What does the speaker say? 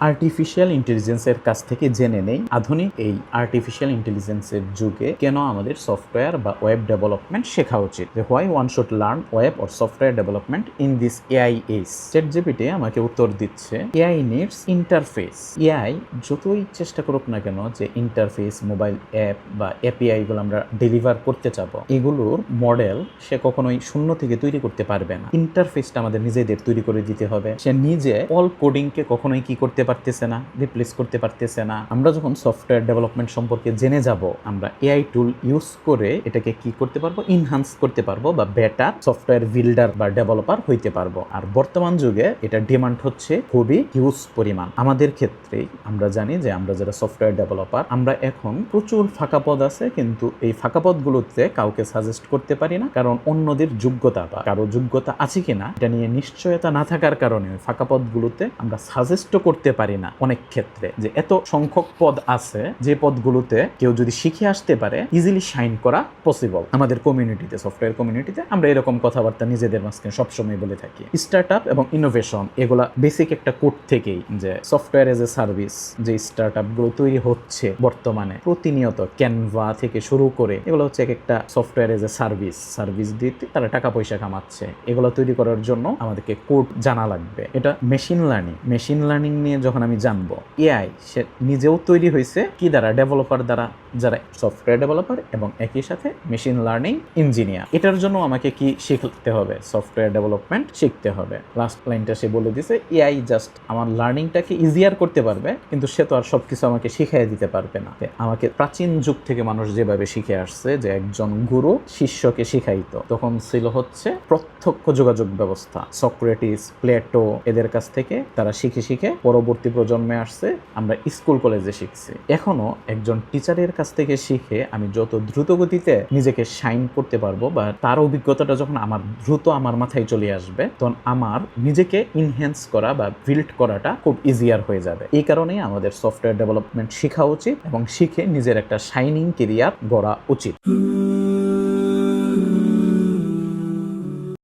Artificial ইন্টেলিজেন্সের কাছ থেকে জেনে নেই। আধুনিক এই আর্টিফিশিয়াল ইন্টেলিজেন্সের যুগে কেন আমাদের সফটওয়্যার বা ওয়েব ডেভেলপমেন্ট শেখা উচিত? যে why one should learn web or software development in this AI age chat GPT আমাকে উত্তর দিচ্ছে এআই নিডস ইন্টারফেস এআই যতই চেষ্টা করুক না কেন যে ইন্টারফেস মোবাইল অ্যাপ বা এপিআই গুলো আমরা ডেলিভার করতে চাবো, এগুলোর মডেল সে কখনোই শূন্য থেকে তৈরি করতে পারবে না। ইন্টারফেসটা আমাদের নিজেদের তৈরি করে দিতে হবে। সে নিজে অল কোডিংকে কখনোই কি করতে পারতেছে না রিপ্লেস করতে পারতেছে না। আমরা যখন সফটওয়্যার ডেভেলপমেন্ট সম্পর্কে জেনে যাব, আমরা এআই টুল ইউজ করে এটাকে কি করতে পারব? ইনহান্স করতে পারব বা বেটার সফটওয়্যার বিল্ডার বা ডেভেলপার হইতে পারব। আর বর্তমান যুগে এটা ডিমান্ড হচ্ছে খুবই হিউজ পরিমাণ। আমাদের ক্ষেত্রে আমরা জানি যে আমরা যারা সফটওয়্যার ডেভেলপার আমরা এখন প্রচুর ফাঁকা পদ আছে, কিন্তু এই ফাঁকা পদগুলোতে কাউকে সাজেস্ট করতে পারি না, কারণ অন্যদের যোগ্যতা বা কারও যোগ্যতা আছে কিনা, এটা নিয়ে নিশ্চয়তা না থাকার কারণে ফাঁকা পদগুলোতে আমরা সাজেস্টও করতে পারি না অনেক ক্ষেত্রে, যে এত সংখ্যক পদ আছে, যে পদগুলোতে কেউ যদি শিখে আসতে পারে ইজিলি শাইন করা পসিবল আমাদের কমিউনিটিতে সফটওয়্যার কমিউনিটিতে আমরা এরকম কথাবার্তা নিজেদের মাঝখানে সবসময় বলে থাকি। স্টার্ট আপ এবং ইনোভেশন এগুলা বেসিক একটা কোড থেকেই, যে সফটওয়্যার এজ এ সার্ভিস যে স্টার্টগুলো তৈরি হচ্ছে বর্তমানে, প্রতিনিয়ত ক্যানভা থেকে শুরু করে, এগুলো হচ্ছে এক একটা software as a service service দিতে তারা টাকা পয়সা কামাচ্ছে। এগুলো তৈরি করার জন্য আমাদেরকে কোড জানা লাগবে। এটা মেশিন লার্নিং মেশিন লার্নিং নিয়ে যখন আমি জানব এআই সে নিজেও তৈরি হয়েছে কি দ্বারা? ডেভেলপার দ্বারা, যারা সফটওয়্যার ডেভেলপার এবং একই সাথে মেশিন লার্নিং ইঞ্জিনিয়ার এটার জন্য আমাকে কি শিখতে হবে? সফটওয়্যার ডেভেলপমেন্ট শিখতে হবে। লাস্ট লাইনটা সে বলে দিছে এআই জাস্ট আমার লার্নিংটাকে ইজিয়ার করতে পারবে, কিন্তু সে তো আর সবকিছু আমাকে শিখিয়ে দিতে পারবে না। আমাকে প্রাচীন যুগ থেকে মানুষ যেভাবে শিখে আসছে যে একজন গুরু শিষ্যকে শিখাইত, তখন ছিল হচ্ছে প্রত্যক্ষ যোগাযোগ ব্যবস্থা। সক্রেটিস, প্লেটো এদের কাছ থেকে তারা শিখে শিখে পরবর্তী প্রজন্মে আসছে, আমরা স্কুল, কলেজে শিখছি। এখনও একজন টিচারের কাছ থেকে শিখে আমি যত দ্রুত গতিতে নিজেকে শাইন করতে পারব বা তার অভিজ্ঞতাটা যখন আমার দ্রুত আমার মাথায় চলে আসবে, তখন আমার নিজেকে ইনহ্যান্স করা বা বিল্ড করাটা খুব ইজিয়ার হয়ে যাবে। এই কারণেই আমাদের সফটওয়্যার ডেভেলপমেন্ট শেখা উচিত এবং শিখে নিজের একটা শাইনিং কেরিয়ার গড়া উচিত।